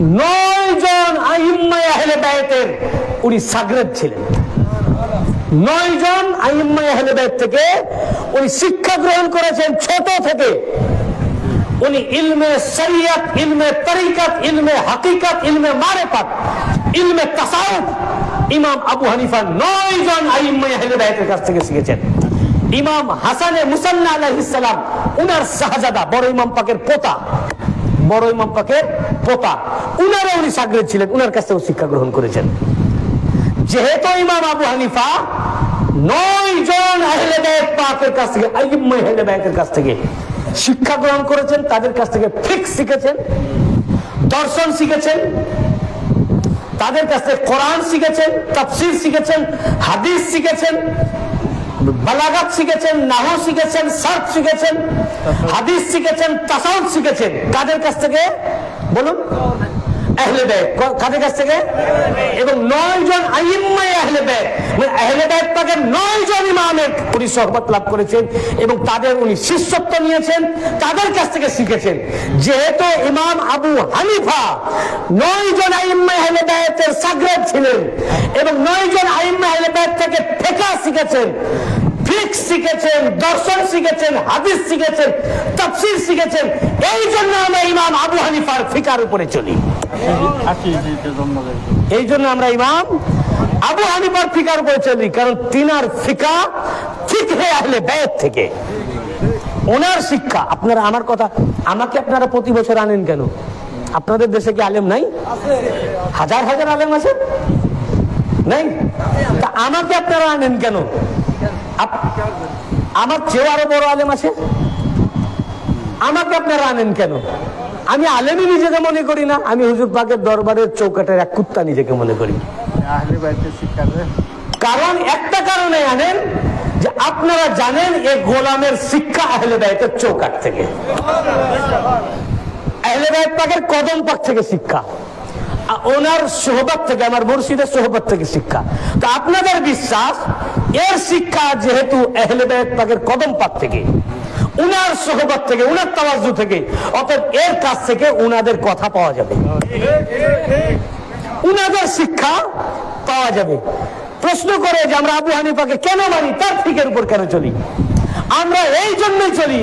নয় জন আহিম্মায় আহলে বায়তের উনি সাগরেদ ছিলেন। নয় জন আহিম্মায় আহলে বায়ত থেকে উনি শিক্ষা গ্রহণ করেছেন ছোট থেকে। উনি ইলমে শরিয়ত, ইলমে তরিকত, ইলমে হাকিকত, ইলমে মারেফত, ইলমে তাসাউফ ইমাম আবু হানিফা নয় জন আইম্মাই আহলে বাইতের কাছ থেকে শিখেছেন। ইমাম হাসানে মুসান্না আলাইহিস সালাম, উনার শাহজাদা, বড় ইমাম পাকের পোতা। বড় ইমাম পাকের পোতা। উনারা উনি সাগরেদ ছিলেন, উনার কাছ থেকে শিক্ষা গ্রহণ করেছেন। যেহেতু ইমাম আবু হানিফা নয় জন আহলে বাইত পাকের কাছ থেকে আইম্মাই আহলে বাইতের কাছ থেকে শিক্ষা গ্রহণ করেছেন, তাদের কাছ থেকে ফিক শিখেছেন, দর্শন শিখেছেন, তাদের কাছ থেকে কোরআন শিখেছেন, তাফসির শিখেছেন, হাদিস শিখেছেন বালাগাত শিখেছেন নাহু শিখেছেন সার্ফ শিখেছেন হাদিস শিখেছেন তাসাউদ শিখেছেন। কাদের কাছ থেকে? বলুন। আহলে বেত কাদের কাছ থেকে? এবং নয় জন আইম্মাই আহলে মানে আহলে নয় জন ইমামের উনি সহবত লাভ করেছেন এবং তাদের উনি শিষ্যত্ব নিয়েছেন তাদের কাছ থেকে শিখেছেন। যেহেতু ইমাম আবু হানিফা নয় জন আইম্মাই আহলে ছিলেন এবং নয় জন আইম্মাই আহলে বেত থেকে ফেকা শিখেছেন ফিক শিখেছেন, দর্শন শিখেছেন, হাদিস শিখেছেন, তাফসির শিখেছেন, এই জন্য আমরা ইমাম আবু হানিফার ফিকার উপরে চলি। এই জন্য আমরা ইমাম আবু হানিফার ফিকার উপরে চলি, কারণ তিনার ফিকা ঠিক ফিকহে আসলে বেত থেকে। ওনার শিক্ষা, আপনারা আমার কথা, আমাকে আপনারা প্রতি বছর আনেন কেন? আপনাদের দেশে কি আলেম নাই? হাজার হাজার আলেম আছে? নাই? আমাকে আপনারা আনেন কেন? আমার চেয়ে আরও বড় আলেম আছে? আমাকে আপনারা আনেন কেন? আমি আলেমই নিজেকে মনে করি না আমি হুজুর পাকের দরবারের চৌকাটের এক কুত্তা নিজেকে মনে করি। কারণ একটা কারণে আনেন যে আপনারা জানেন এ গোলামের শিক্ষা আহলে বাইতের চৌকাট থেকে। আহলে বাইত পাকের কদম পাক থেকে শিক্ষা। ওনার সোহবত থেকে আমার মুর্শিদের সোহবত থেকে শিক্ষা। তো আপনাদের বিশ্বাস এর শিক্ষা যেহেতু বাইত পাকের কদম পাক থেকে, উনার সোহবত থেকে, উনার তাওয়াজু থেকে, অতএব এর কাছ থেকে উনাদের কথা পাওয়া যাবে। উনাদের শিক্ষা পাওয়া যাবে। প্রশ্ন করে যে আমরা আবু হানিফাকে কেন মানি, তার ফিকের উপর কেন চলি? আমরা এই জন্যই চলি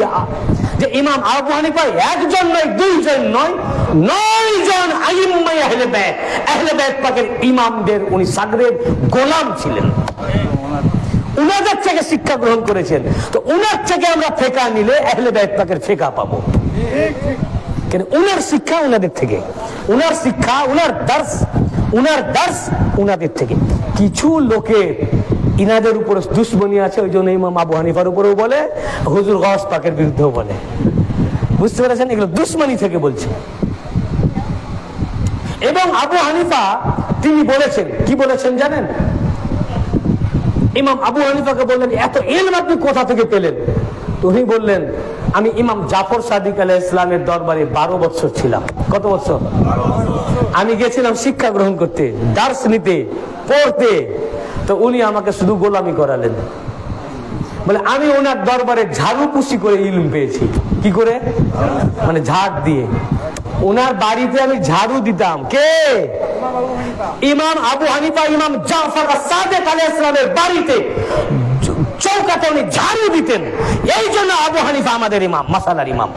যে ইমাম আবু হানিফা একজন নয়, দুইজন নয় নয় জন আইম্মাই আহলে ব্যাগ আহলে ব্যাগ পাকের ইমামদের, উনি সাগরের গোলাম ছিলেন। উনাদের থেকে শিক্ষা গ্রহণ করেছেন। তো উনার থেকে আমরা ফেকা নিলে আহলে ব্যাগ পাকের ফেকা পাবো। উনার শিক্ষা উনাদের থেকে। উনার শিক্ষা, উনার দার্স উনার দার্স উনাদের থেকে। কিছু লোকের ইনাদের উপরে দুশ্মনী আছে, ওই জন্য ইমাম আবু হানিফার উপরেও বলে, হুজুর গস পাকের বিরুদ্ধেও বলে। বুঝতে পেরেছেন? এগুলো দুশ্মনী থেকে বলছে। এবং আবু হানিফা, তিনি বলেছেন, কি বলেছেন জানেন? ইমাম আবু হানিফাকে বললেন, এত এলম আপনি কোথা থেকে পেলেন? উনি বললেন, আমি ইমাম জাফর সাদিক আলাহ ইসলামের দরবারে বারো বছর ছিলাম। কত বছর? আমি গেছিলাম শিক্ষা গ্রহণ করতে, দার্স নিতে, পড়তে। তো উনি আমাকে শুধু গোলামি করালেন। বলে, আমি ওনার দরবারে ঝাড়ু পুষি করে ইলম পেয়েছি। কি করে? মানে ঝাড় দিয়ে। ওনার বাড়িতে আমি ঝাড়ু দিতাম। কে? ইমাম আবু হানিফা, ইমাম জাফর সাদেক আলাইহিস ইসলামের বাড়িতে চৌকাতে উনি ঝাড়ু দিতেন। এই জন্য আবু হানিফা আমাদের ইমাম, মাসালার ইমাম।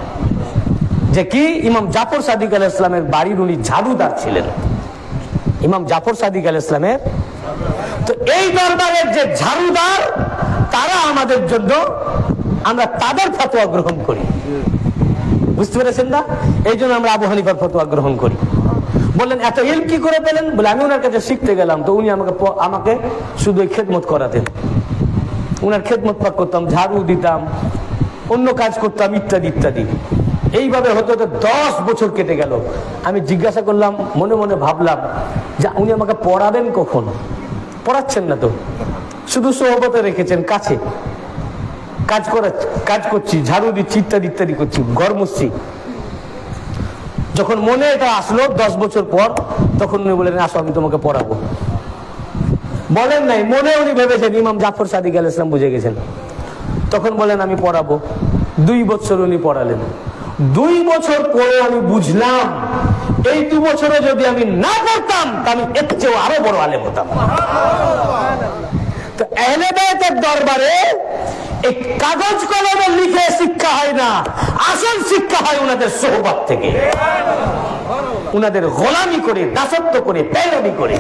যে কি? ইমাম জাফর সাদিক আলাহ ইসলামের বাড়ির উনি ঝাড়ুদার ছিলেন। ইমাম জাফর সাদিক আলাহ ইসলামের তো এই দরবারের যে ঝাড়ুদার, তারা আমাদের জন্য আমরা তাদের ফতোয়া গ্রহণ করি। বুঝতে পেরেছেন না? এই জন্য আমরা আবু হানিফার ফতোয়া গ্রহণ করি। বললেন, এত ইল কি করে পেলেন? বলে, আমি ওনার কাছে শিখতে গেলাম। তো উনি আমাকে আমাকে শুধু খেদমত করাতেন। উনার খেদমত পাক করতাম, ঝাড়ু দিতাম, অন্য কাজ করতাম, ইত্যাদি ইত্যাদি। এইভাবে হতে হতে দশ বছর কেটে গেল। আমি জিজ্ঞাসা করলাম, মনে মনে ভাবলাম যে উনি আমাকে পড়াবেন কখন? পড়াচ্ছেন না তো। শুধু সোহবতে রেখেছেন, কাছে। কাজ করা, কাজ করছি, ঝাড়ু দিচ্ছি, ইত্যাদি ইত্যাদি করছি ঘর মুছছি যখন মনে এটা আসলো, দশ বছর পর, তখন উনি বললেন, আসো, আমি তোমাকে পড়াবো। বলেন নাই, মনে উনি ভেবেছেন, ইমাম জাফর সাদিক আল ইসলাম বুঝে গেছেন। তখন বলেন, আমি পড়াবো। দুই বছর উনি পড়ালেন। দুই বছর পরে আমি বুঝলাম, এই দু বছরে যদি আমি না তা আমি এর চেয়েও আরও বড় আলেম হতাম। তো আহলে বায়তের দরবারে এই কাগজ কলমে লিখে শিক্ষা হয় না, আসল শিক্ষা হয় ওনাদের সোহবত থেকে। উনাদের গোলামি করে, দাসত্ব করে প্যারবি করে।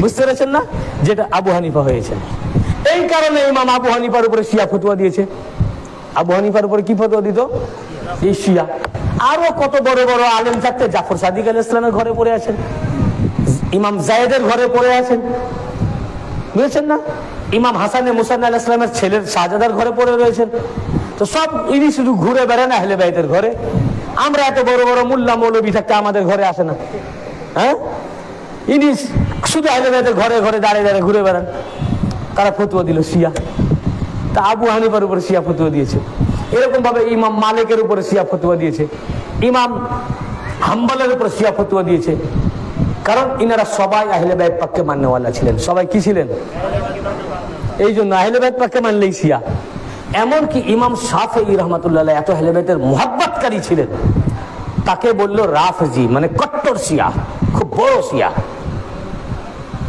বুঝতে পেরেছেন না? যেটা আবু হানিফা হয়েছে। এই কারণে ইমাম আবু হানিফার উপরে শিয়া ফতুয়া দিয়েছে। আবু হানিফার উপরে কি ফতুয়া দিত? এই শিয়া। আরও কত বড় বড় আলেম থাকতে জাফর সাদিক আল ইসলামের ঘরে পড়ে আছেন। ইমাম জায়েদের ঘরে পড়ে আছেন। বুঝেছেন না? ইমাম হাসানে মুসান আল ইসলামের ছেলের শাহজাদার ঘরে পড়ে রয়েছেন। তো সব ইনি শুধু ঘুরে বেড়ান আহলে বাইতের ঘরে। আমরা এত বড় বড় মোল্লা মৌলবি থাকতে আমাদের ঘরে আসে না। হ্যাঁ? ইনি শুধু আহলে বাইতের ঘরে ঘরে দাঁড়িয়ে দাঁড়িয়ে ঘুরে বেড়ান। তারা ফতুয়া দিল শিয়া। তা আবু হানিফার উপরে শিয়া ফতুয়া দিয়েছে। এরকম ভাবে ইমাম মালিকের উপরে শিয়া ফতুয়া দিয়েছে। ইমাম হাম্বালের উপরে শিয়া ফতুয়া দিয়েছে। কারণ ইনারা সবাই আহলে বাইত পাককে মান্যওয়ালা ছিলেন। সবাই কি ছিলেন? এই জন্য আহলে বাইত পাককে মানলেই শিয়া। এমনকি ইমাম শাফি রহমতুল্লাহ এত আহলে বাইতের মোহাব্বতকারী ছিলেন। তাকে বলল, রাফজি মানে কট্টর শিয়া, খুব বড় শিয়া।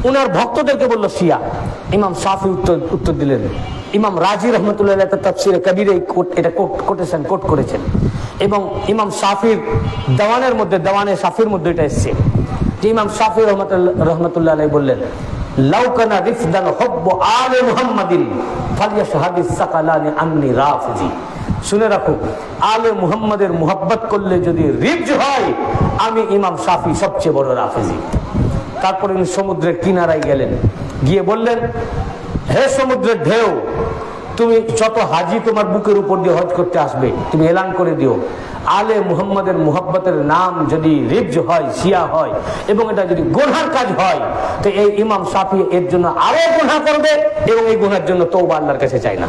উনার ভক্তদেরকে বলল, শিয়া ইমাম সাফি উত্তর উত্তর দিলেন। ইমাম রাজি রহমতুল্লাহ তফসিরে কবির এই এটা কোট কোটেশন কোট করেছেন। এবং ইমাম সাফির দেওয়ানের মধ্যে, দেওয়ানে সাফির মধ্যে এটা এসছে। ইমাম সাফি রহমতুল্লাহ আলাই বললেন লাউকানা রিফদান হব্ব আলে মুহাম্মাদিন ফালিয়া শাহাদিস সাকালানি আন্নি রাফজি। শুনে রাখো, আলে মুহাম্মাদের মুহাব্বত করলে যদি রিফজ হয়, আমি ইমাম সাফি সবচেয়ে বড় রাফেজি। তারপরে উনি সমুদ্রের কিনারায় গেলেন, গিয়ে বললেন, হে সমুদ্রের ঢেউ, তুমি যত হাজি তোমার বুকের উপর দিয়ে হজ করতে আসবে, তুমি এলান করে দিও। আলে মুহাম্মাদের মুহাব্বতের নাম যদি রিবজ হয়, শিয়া হয়, এবং এটা যদি গোনার কাজ হয়, তো এই ইমাম সাফি এর জন্য আরও গোনা করবে এবং এই গুনার জন্য তৌবা আল্লাহর কাছে চায় না।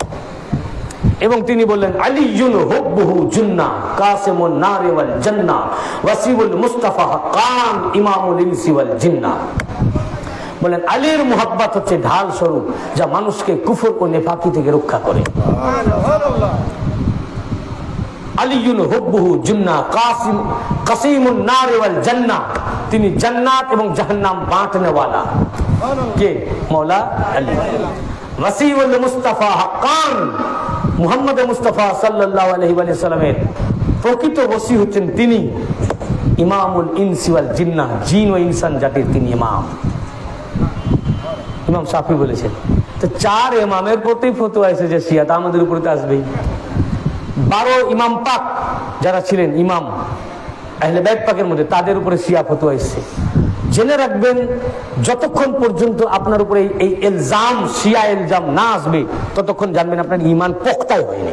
এবং তিনি বললেন আলিয়ুন হুব্বুহু জুন্না, কাসিমুন নারে ওয়াল জান্নাহ ওয়াসিবুল মুস্তাফা হাক্কান ইমামুল ইনসি ওয়াল জিন্না। বলেন আলীর মোহাব্বত হচ্ছে ঢাল স্বরূপ, যা মানুষকে কুফর ও নেফাকি থেকে রক্ষা করে। জুন্না তিনি এবং জাহান্নাম কে? আলী। সাল্লামের প্রকৃত ওসি হচ্ছেন তিনি। ইমামুল ইনসি ওয়াল জিন্নাহ জিন ও ইনসান জাতির তিনি ইমাম। ইমাম সাফি বলেছেন, তো চার ইমামের প্রতি ফতোয়া এসেছে শিয়া তা আমাদের উপরে তো আসবেই। বারো ইমাম পাক যারা ছিলেন, ইমাম, আহলে বাইত পাকের মধ্যে, তাদের উপরে শিয়া ফতোয়া এসছে। জেনে রাখবেন, যতক্ষণ পর্যন্ত আপনার উপরে এই- এলজাম, শিয়া এলজাম না আসবে, ততক্ষণ জানবেন আপনার ইমান পোক্তাই হয়নি।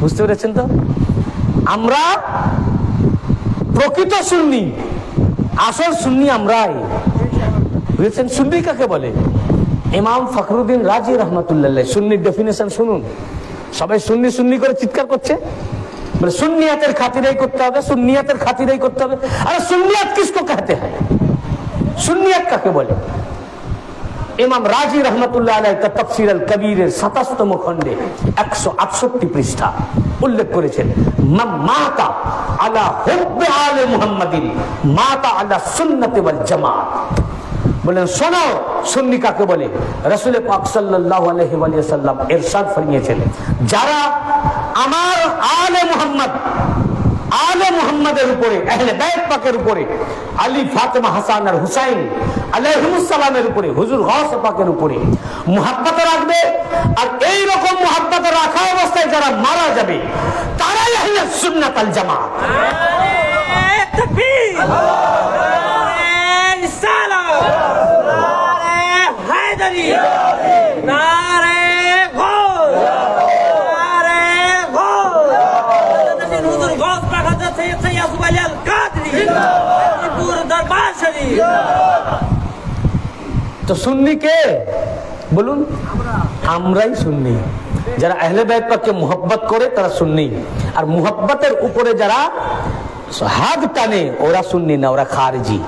বুঝতে পেরেছেন তো? আমরা প্রকৃত সুন্নি, আসল সুন্নি আমরাই। বুঝেছেন? সুন্নি কাকে বলে? ইমাম ফখরুদ্দিন রাজি রহমতুল্লাহ সুন্নির ডেফিনেশন শুনুন। সবাই সুন্নি সুন্নি করে চিৎকার করছে। বলে, সুন্নিয়াতের খাতিরাই করতে হবে, সুন্নিয়াতের খাতিরাই করতে হবে। আরে, সুন্নিয়াত কিসকো কাহতে হয়? সুন্নিয়াত কাকে বলে? ইমাম রাজি রহমতুল্লাহ আলাই তার তফসির আল কবিরের সাতাশতম খণ্ডে একশো আটষট্টি পৃষ্ঠা উল্লেখ করেছেন মাতা আলা হুব্বে আলে মুহাম্মাদিন, মাতা আলা সুন্নতে ওয়াল জামাত। বলেন শোনো সুন্নি কাকে বলে? রসুল পাক সাল্লাল্লাহু আলাইহি ওয়া সাল্লাম এরশাদ ফরমিয়েছেন, যারা আমার আলে মুহাম্মদ, আলে মুহাম্মাদের উপরে, আহলে বাইত পাকের উপরে, আলী ফাতেমা হাসান আর হুসাইন আলাইহিমুস উপরে, হুজুর গৌস পাকের উপরে মুহাব্বত রাখবে, আর এই রকম মুহাব্বত রাখা অবস্থায় যারা মারা যাবে, তারাই আহলে সুন্নাত আল জামাত নারে তাকবীর নারে রিসালাত নারে হায়দারি নারে ঘোষ নারে ঘোষ নবীর হুজুর ঘোষ পাখা যাচ্ছে সৈয়দ ওয়ালিল কাদরি পুর দরবার শরীফ তো সুন্নি কে? বলুন। আমরাই সুন্নি। যারা আহলে বাইপাকে মোহাব্বত করে, তারা সুন্নি। আর মোহাব্বতের উপরে যারা হাত টানে, ওরা সুন্নি না, ওরা খারজি।